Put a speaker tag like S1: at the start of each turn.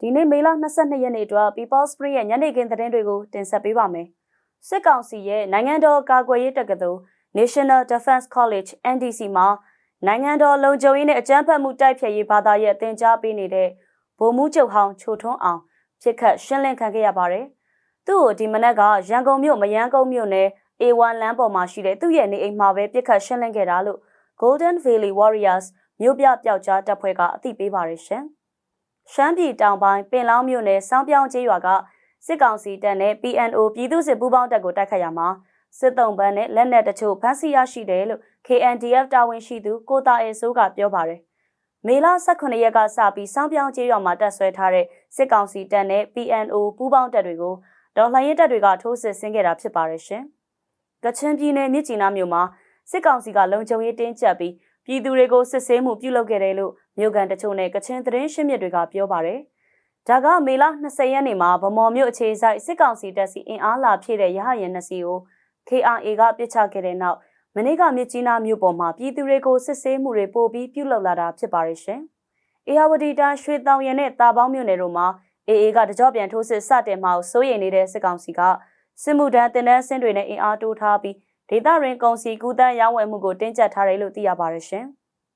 S1: ဒီနေ့မေလ22ရက်နေ့အတွက် People Spring ရဲ့ညနေခင်းသတင်းတွေကိုတင်ဆက်ပေးပါမယ်။စစ်ကောင်စီရဲ့နိုင်ငံတော်ကာကွယ်ရေးတက္ကသိုလ် National Defense College NDC မှာနိုင်ငံတော်လုံခြုံရေးနဲ့အကြမ်းဖက်မှုတိုက်ဖျက်ရေးဘာသာရဲ့အသင်ကြားပေးနေတဲ့ဗိုလ်မှူးချုပ်ဟောင်းချိုထွန်းအောင်ဖြစ်ခတ်ရှင်းလင်းခံခဲ့ရပါတယ်။သူ့ကိုဒီမနက်ကရန်ကုန်မြို့မယန်းကုန်းမြို့နယ် A1 လမ်းပေါ်မှာရှိတဲ့သူ့ရဲ့နေအိမ်မှာပဲပြစ်ခတ်ရှင်းလင်းခဲ့တာလို့ Golden Valley Warriors မြို့ပြပျောက်ကြားတပ်ဖွဲ့ကအသိပေးပါရရှင်။ ရှမ်းပြည်တောင်ပိုင်းပင်လောင်းမြို့နယ်စောင်းပြောင်းကျေးရွာကစစ်ကောင်စီတပ်နဲ့ PNO ပြည်သူ့စစ်ပူးပေါင်းတပ်ကိုတိုက်ခတ်ရမှာစစ်တုံးပန်းနဲ့လက်နက်တချို့ဖမ်းဆီးရရှိတယ်လို့ KNDF တာဝန်ရှိသူကိုတာအေဆိုးကပြောပါတယ်။မေလ18ရက်ကစပြီးစောင်းပြောင်းကျေးရွာမှာတပ်ဆွဲထားတဲ့စစ်ကောင်စီတပ်နဲ့ PNO ပူးပေါင်းတပ်တွေကိုဒေါ်လှန်ရေးတပ်တွေကထိုးစစ်ဆင်ခဲ့တာဖြစ်ပါတယ်ရှင်။ကချင်ပြည်နယ်မြစ်ကြီးနားမြို့မှာစစ်ကောင်စီကလုံခြုံရေးတင်းကျပ်ပြီး ပြည်သူတွေကိုစစ်ဆေးမှုပြုလုပ်ခဲ့တယ်လို့မြို့ကန်တချို့နဲ့ကချင်သတင်းရှင်းမြစ်တွေကပြောပါတယ်။ဒါကမေလ20ရက်နေ့မှာဗမော်မြို့အခြေဆိုင်စစ်ကောင်စီတပ်စီအင်အားလာဖြည့်တဲ့ရဟရင်နှစ်စီကို KRA ကပြစ်ချခဲ့တဲ့နောက်မနေ့ကမြစ်ကြီးနားမြို့ပေါ်မှာပြည်သူတွေကိုစစ်ဆေးမှုတွေပိုပြီးပြုလုပ်လာတာဖြစ်ပါရဲ့ရှင်။အေယာဝတီတိုင်းရွှေတောင်ရနဲ့တာပေါင်းမြို့နယ်တို့မှာ AA ကတကြော့ပြန်ထိုးစစ်စတင်မှအောင်စိုးရိမ်နေတဲ့စစ်ကောင်စီကစစ်မှုထမ်းတင်တန်းစင်းတွေနဲ့အင်အားတိုးထားပြီး ဒေသရင်းကုန်စည်ကူးတန်းရောင်းဝယ်မှုကိုတင်းကျပ်ထားတယ်လို့သိရပါတယ်ရှင်။